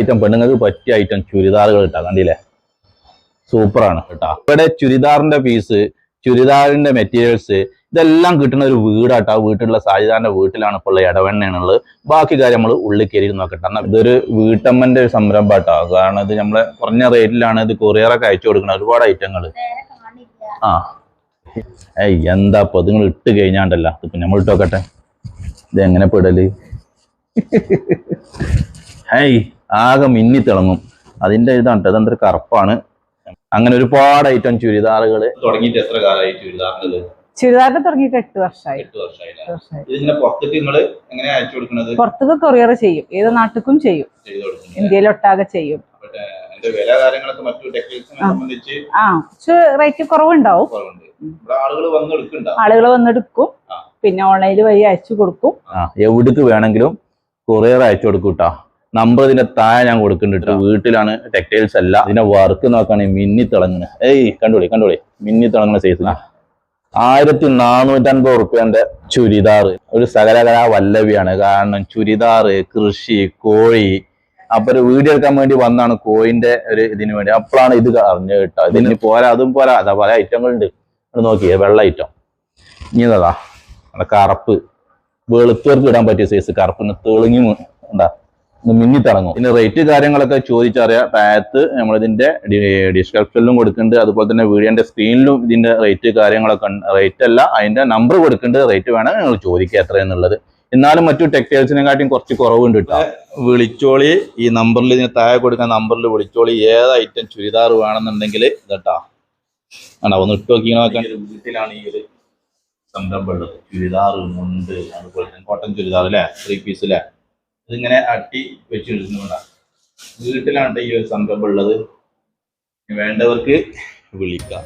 Item പെണ്ണുങ്ങൾക്ക് പറ്റിയ item ചുരിദാറുകൾ കിട്ടാം കണ്ടില്ലേ? സൂപ്പറാണ് കേട്ടോ. ഇവിടെ ചുരിദാറിന്റെ പീസ് ചുരിദാറിന്റെ മെറ്റീരിയൽസ് ഇതെല്ലാം കിട്ടുന്ന ഒരു വീടാട്ടോ വീട്ടിലുള്ള സാജിദാന്റെ വീട്ടിലാണ് ഇപ്പോൾ ഉള്ള ഇടവെണ്ണയാണുള്ളത് ബാക്കി കാര്യം നമ്മൾ ഉള്ളിൽ കയറി നോക്കട്ടെ. ഇതൊരു വീട്ടമ്മന്റെ ഒരു സംരംഭമാട്ടോ കാരണം ഇത് നമ്മളെ കുറഞ്ഞ റേറ്റിലാണ് ഇത് കൊറിയറൊക്കെ അയച്ചു കൊടുക്കുന്നത് ഒരുപാട് ഐറ്റങ്ങൾ ആ. ഏയ് എന്താ ഇപ്പൊ നിങ്ങൾ ഇട്ട് കഴിഞ്ഞാണ്ടല്ല. ഇപ്പൊ നമ്മൾ ഇട്ടോക്കട്ടെ ഇത് എങ്ങനെ പെടൽ ഹേയ് ആകെ മിന്നി തിളങ്ങും. അതിന്റെ ഇതാണ് കേട്ടോ അതെന്തൊരു കറുപ്പാണ്. അങ്ങനെ ഒരുപാട് ഐറ്റം ചുരിദാറുകൾ തുടങ്ങിയിട്ട് എത്ര കാലമായി ചുരിദാറിനത് ചുരിദാറിന് തുടങ്ങിയിട്ട് എട്ട് വർഷമായി. പുറത്തേക്ക് നിങ്ങൾ എങ്ങനെ അയച്ചു കൊടുക്കുന്നത്? പുറത്തേക്ക് കൊറിയർ ചെയ്യും. ഏത് നാട്ടിലും ചെയ്യും. ഇന്ത്യയിലൊട്ടാകെ ചെയ്യും. ആ. കുറച്ച് റേറ്റ് കുറവുണ്ടാവും. ആളുകൾ വന്നെടുക്കും. പിന്നെ ഓൺലൈനിൽ വഴി അയച്ചു കൊടുക്കും. ആ എവിടേക്ക് വേണമെങ്കിലും കൊറിയർ അയച്ചു കൊടുക്കും കേട്ടോ നമ്പർ ഇതിന്റെ താഴെ ഞാൻ കൊടുക്കുന്നുണ്ട് വീട്ടിലാണ് ടെക്സ്റ്റൈൽസ് അല്ല. ഇതിന്റെ വർക്ക് നോക്കുകയാണെങ്കിൽ മിന്നി തിളങ്ങുന്നത് ഏയ് കണ്ടോളി കണ്ടോളി. മിന്നി തിളങ്ങുന്ന സൈസ് ആയിരത്തി നാനൂറ്റൻപത് റുപ്യന്റെ ചുരിദാർ. ഒരു സകലകലാ വല്ലവിയാണ്. കാരണം ചുരിദാർ കൃഷി കോഴി. അപ്പൊ ഒരു വീഡിയോ എടുക്കാൻ വേണ്ടി വന്നാണ് കോഴിന്റെ ഒരു ഇതിന് വേണ്ടി. അപ്പോഴാണ് ഇത് അറിഞ്ഞു കേട്ടോ. ഇതിന് പോരാ അതും പോരാ. അതാ പല ഐറ്റങ്ങളുണ്ട്. അത് നോക്കിയേ വെള്ള ഐറ്റം. ഇനി അതാ കറുപ്പ്. വെളുത്തവർക്ക് ഇടാൻ പറ്റിയ സൈസ് കറുപ്പിന് തെളിഞ്ഞു എന്താ ഒന്ന് മിന്നി ഇനി പിന്നെ റേറ്റ് കാര്യങ്ങളൊക്കെ ചോദിച്ചറിയാം. താഴത്ത് നമ്മളിതിന്റെ ഡിസ്ക്രിപ്ഷനിലും കൊടുക്കുന്നുണ്ട്. അതുപോലെ തന്നെ വീഡിയോന്റെ സ്ക്രീനിലും ഇതിന്റെ റേറ്റ് കാര്യങ്ങളൊക്കെ റേറ്റ് അല്ല അതിന്റെ നമ്പർ കൊടുക്കുന്നുണ്ട്. റേറ്റ് വേണം നിങ്ങൾ ചോദിക്കുക എത്ര എന്നുള്ളത്. എന്നാലും മറ്റു ടെക്സ്റ്റൈൽസിനെക്കാട്ടിയും കുറച്ച് കുറവുണ്ട് കേട്ടോ. വിളിച്ചോളി ഈ നമ്പറിൽ ഇതിന് താഴെ കൊടുക്കുന്ന നമ്പറിൽ വിളിച്ചോളി. ഏത് ഐറ്റം ചുരിദാർ വേണമെന്നുണ്ടെങ്കിൽ ഇതട്ടാ. ആണോ ഒന്ന് ഇട്ട് നോക്കി നോക്കാൻ വീട്ടിലാണ് ഈ ഒരു സംരംഭം ഉള്ളത്. ചുരിദാർ മുണ്ട് അതുപോലെ തന്നെ കോട്ടൺ ചുരിദാർ അല്ലേ? ത്രീ പീസ് അല്ലേ? ഇതിങ്ങനെ അട്ടി വെച്ചിരുന്നുകൊണ്ടാണ് വീട്ടിലാണ് ഈ ഒരു സംരംഭം ഉള്ളത്. വേണ്ടവർക്ക് വിളിക്കാം.